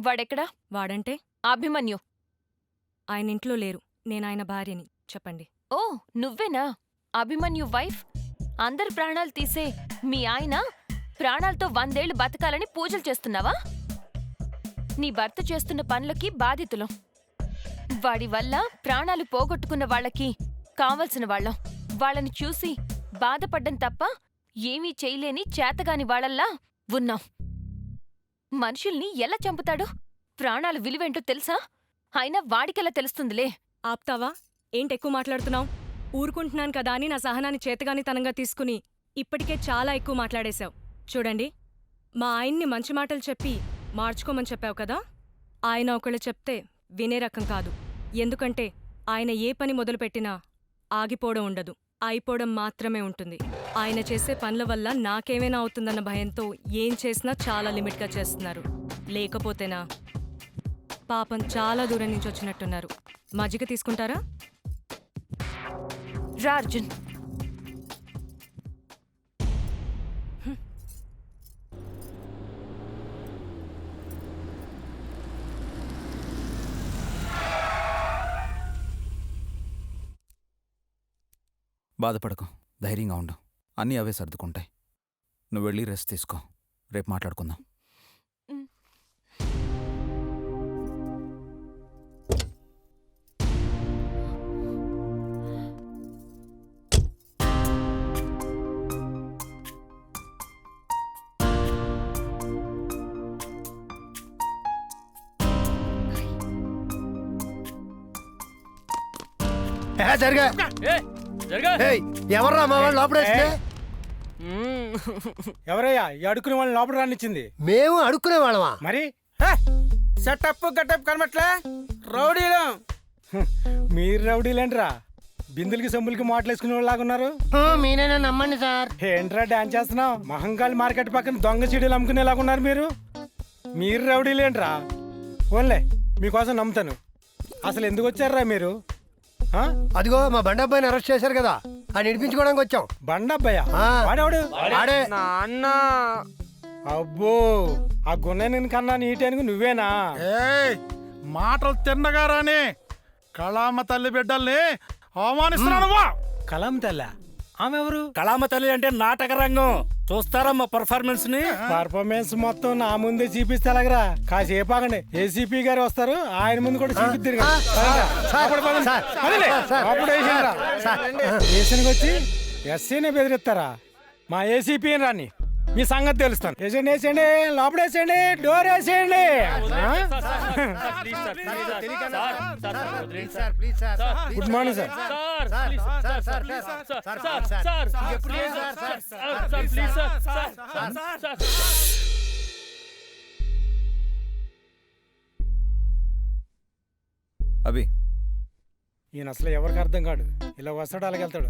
వాడెక్కడా? వాడంటే? అభిమన్యు. ఆయన ఇంట్లో లేరు. నేను ఆయన భార్యని. చెప్పండి. ఓ నువ్వేనా? అభిమన్యు వైఫ్? అందరి ప్రాణాలు తీసే మీ ఆయన ప్రాణాలతో వందేళ్ళు బతకాలని పూజలు చేస్తున్నావా? నీ భర్త చేస్తున్న పనులకి బాధితులం. వాడి వల్ల ప్రాణాలు పోగొట్టుకున్న వాళ్ళకి కావలసిన వాళ్ళం. వాళ్ళని చూసి బాధపడ్డం తప్ప ఏమీ చేయలేని చేతగాని వాళ్ళల్లా ఉన్నాం. మనుషుల్ని ఎలా చంపుతాడు? ప్రాణాలు విలువేంటో తెలుసా? అయినా వాడికెలా తెలుస్తుందిలే? ఆప్తావా? ఏంటెక్కువ మాట్లాడుతున్నావు? ఊరుకుంటున్నాను కదా అని నా సహనాన్ని చేతగాని తనంగా తీసుకుని ఇప్పటికే చాలా ఎక్కువ మాట్లాడేశావు. చూడండి మా ఆయన్ని మంచి మాటలు చెప్పి మార్చుకోమని చెప్పావు కదా? ఆయన ఒకళ్ళు చెప్తే వినే రకం కాదు. ఎందుకంటే ఆయన ఏ పని మొదలుపెట్టినా ఆగిపోవడం ఉండదు. అయిపోవడం మాత్రమే ఉంటుంది. ఆయన చేసే పనుల వల్ల నాకేమైనా అవుతుందన్న భయంతో ఏం చేసినా చాలా లిమిట్గా చేస్తున్నారు. లేకపోతేనా? పాపం చాలా దూరం నుంచి వచ్చినట్టున్నారు. మజ్జిగ తీసుకుంటారా? రా బాధపడకు. ధైర్యంగా ఉండు. అన్నీ అవే సర్దుకుంటాయి. నువ్వు వెళ్ళి రెస్ట్ తీసుకో. రేపు మాట్లాడుకుందాం. ఏ, జరగా. ఏయ్, ఎవర్రా మా వాళ్ళు లోపడేస్తే ఎవరయ్యా? ఈ అడుక్కునే వాళ్ళని లోపల రానిచ్చింది. మేము అడుక్కునే వాళ్ళమా? మరి? సెటప్ గట్టప్ కనబట్లే? రౌడీలు. మీరు రౌడీలేంట్రా? బిందులకి సొమ్ములకి మాటలేసుకునే వాళ్ళలాగా ఉన్నారు. మీరేనా నమ్మండి సార్. ఏంట్రా డాన్స్ చేస్తున్నావు? మహంకాళి మార్కెట్ పక్కన దొంగ చీడీలు అమ్ముకునేలాగా ఉన్నారు మీరు. మీరు రౌడీలేంట్రా? ఓన్లే మీకోసం నమ్ముతాను. అసలు ఎందుకు వచ్చారా మీరు? అదిగో మా బండి అబ్బాయిని అరెస్ట్ చేశారు కదా. ఆయన ఇడిపించుకోవడానికి వచ్చాం. వాడేవాడు? ఆడే అబ్బో ఆ గున్న కన్నా నీటానికి నువ్వేనా? ఏయ్ మాటలు తిన్నగారాని కళామ తల్లి బిడ్డల్ని అవమానిస్తున్నానువా కలాం తెల్ల? ఆమె ఎవరు కళామ తల్లి అంటే నాటక రంగం. చూస్తారా మా పర్ఫార్మెన్స్ని పర్ఫార్మెన్స్ మొత్తం నా ముందే చూపిస్తే ఎలాగరా? కాసేపు ఆగండి. ఏసీపీ గారు వస్తారు. ఆయన ముందు కూడా చూపిద్దరు కదా. పదండి. సార్, అప్పుడు. స్టేషన్కి వచ్చి ఎస్సీనే బెదిరిస్తారా? మా ఏసీపీ రాని. మీ సంగతి తెలుస్తాను. వేసేయండి వేసేయండి డోర్ వేసేయండి? Good morning sir Abhi. ఈయన అసలు ఎవరికి అర్థం కాడు? ఇలా వస్తాడు అలాగెళ్తాడు.